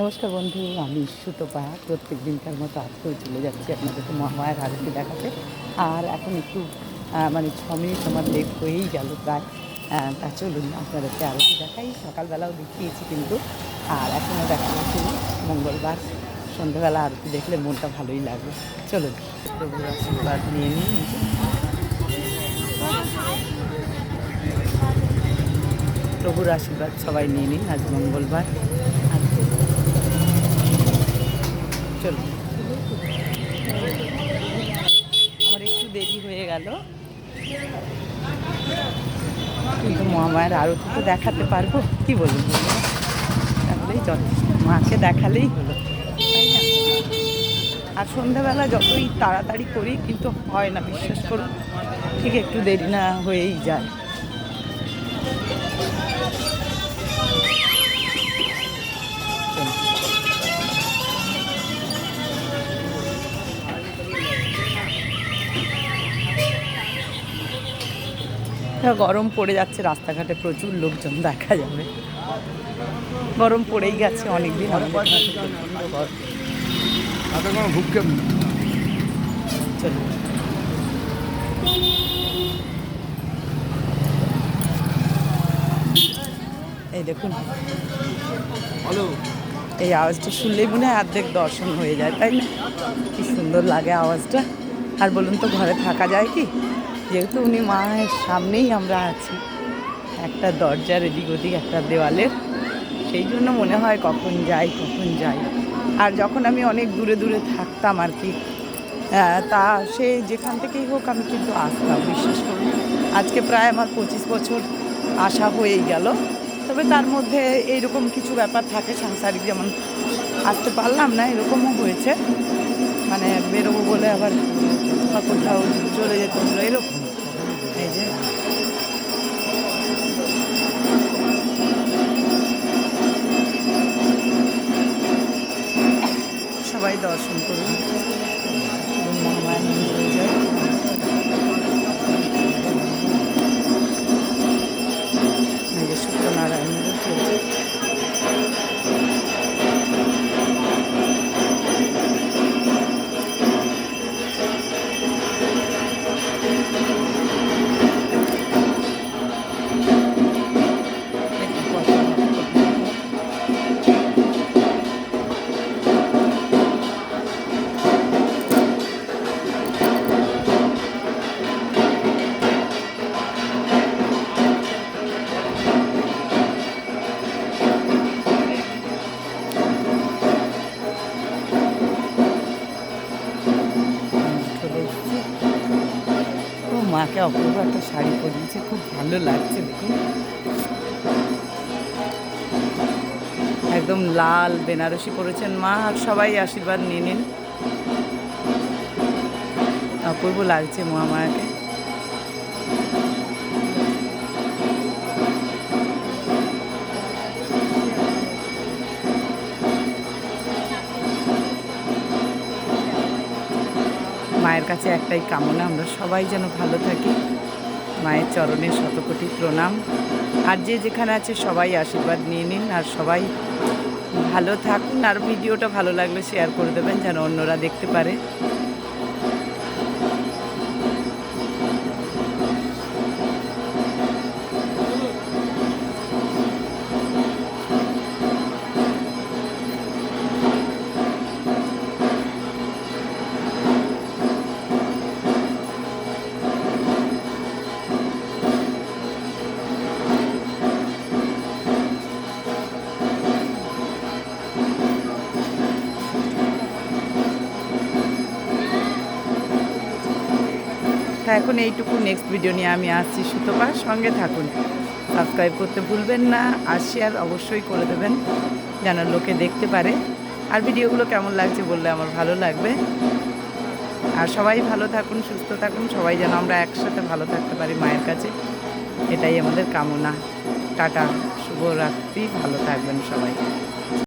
নমস্কার বন্ধু, আমি সুতপা। প্রত্যেক দিনকার মতো আজকেও চলে যাচ্ছি আপনাদেরকে মহামায়ের আরতি দেখাতে। আর এখন একটু মানে ছ মিনিট আমার লেট হয়েই গেল প্রায়। তা চলুন আপনাদেরকে আরতি দেখাই। সকালবেলাও দেখিয়েছি কিন্তু। আর এখনও দেখা যাচ্ছে মঙ্গলবার, সন্ধ্যাবেলা আরতি দেখলে মনটা ভালোই লাগবে। চলুন, প্রভুর আশীর্বাদ নিয়ে নিই। প্রভুর আশীর্বাদ সবাই নিয়ে নিন। আজ মঙ্গলবার আজকে চলো। আমার একটু দেরি হয়ে গেল। কিন্তু মহামায়ের আরতি তো দেখাতে পারব, কি বলব? তাহলেই যথেষ্ট মাকে দেখালেই হলো। আর সন্ধ্যাবেলা যতই তাড়াতাড়ি করি, কিন্তু হয় না, বিশ্বাস করুন ঠিক একটু দেরি না হয়েই যায়। গরম পড়ে যাচ্ছে রাস্তাঘাটে প্রচুর লোকজন দেখা যাবে। গরম পড়েই গেছে অনেকদিন। এই দেখুন। হ্যালো। এই আওয়াজটা শুনলেই মনে হয় অর্ধেক দর্শন হয়ে যায় তাই না? কি সুন্দর লাগে আওয়াজটা। আর বলুন তো ঘরে থাকা যায় কি? যেহেতু উনি মায়ের সামনেই আমরা আছি, একটা দরজার এদিক ওদিক একটা দেওয়ালের। সেই জন্য মনে হয় কখন যাই কখন যাই। আর যখন আমি অনেক দূরে দূরে থাকতাম আর কি তা সে যেখান থেকেই হোক আমি কিন্তু আসতাম, বিশ্বাস করুন। আজকে প্রায় আমার পঁচিশ বছর আসা হয়েই গেল। তবে তার মধ্যে এইরকম কিছু ব্যাপার থাকে, সাংসারিক যেমন, আসতে পারলাম না, এরকমও হয়েছে। মানে বেরোবো বলে আবার বা কোথাও চলে যেত এরকম। এই যে। সবাই দর্শন মাকে অপূর্ব একটা শাড়ি পরিয়েছে, খুব ভালো লাগছে, দেখুন। একদম লাল বেনারসি পরেছেন মা, আর সবাই আশীর্বাদ নিয়ে নিন। অপূর্ব লাগছে মহামায়াকে মায়ের কাছে একটাই কামনা, আমরা সবাই যেন ভালো থাকি। মায়ের চরণে শতকোটি প্রণাম। আর যে যেখানে আছে সবাই আশীর্বাদ নিয়ে নিন, আর সবাই ভালো থাকুন। আর ভিডিওটা ভালো লাগলে শেয়ার করে দেবেন, যেন অন্যরা দেখতে পারে। তা এখন এইটুকু। নেক্সট ভিডিও নিয়ে আমি আসছি সুতপা। সঙ্গে থাকুন। সাবস্ক্রাইব করতে ভুলবেন না। আর শেয়ার অবশ্যই করে দেবেন, যেন লোকে দেখতে পারে। আর ভিডিওগুলো কেমন লাগছে বললে আমার ভালো লাগবে। আর সবাই ভালো থাকুন, সুস্থ থাকুন। সবাই যেন আমরা একসাথে ভালো থাকতে পারি মায়ের কাছে। এটাই আমাদের কামনা। টাটা, শুভরাত্রি। ভালো থাকবেন সবাই।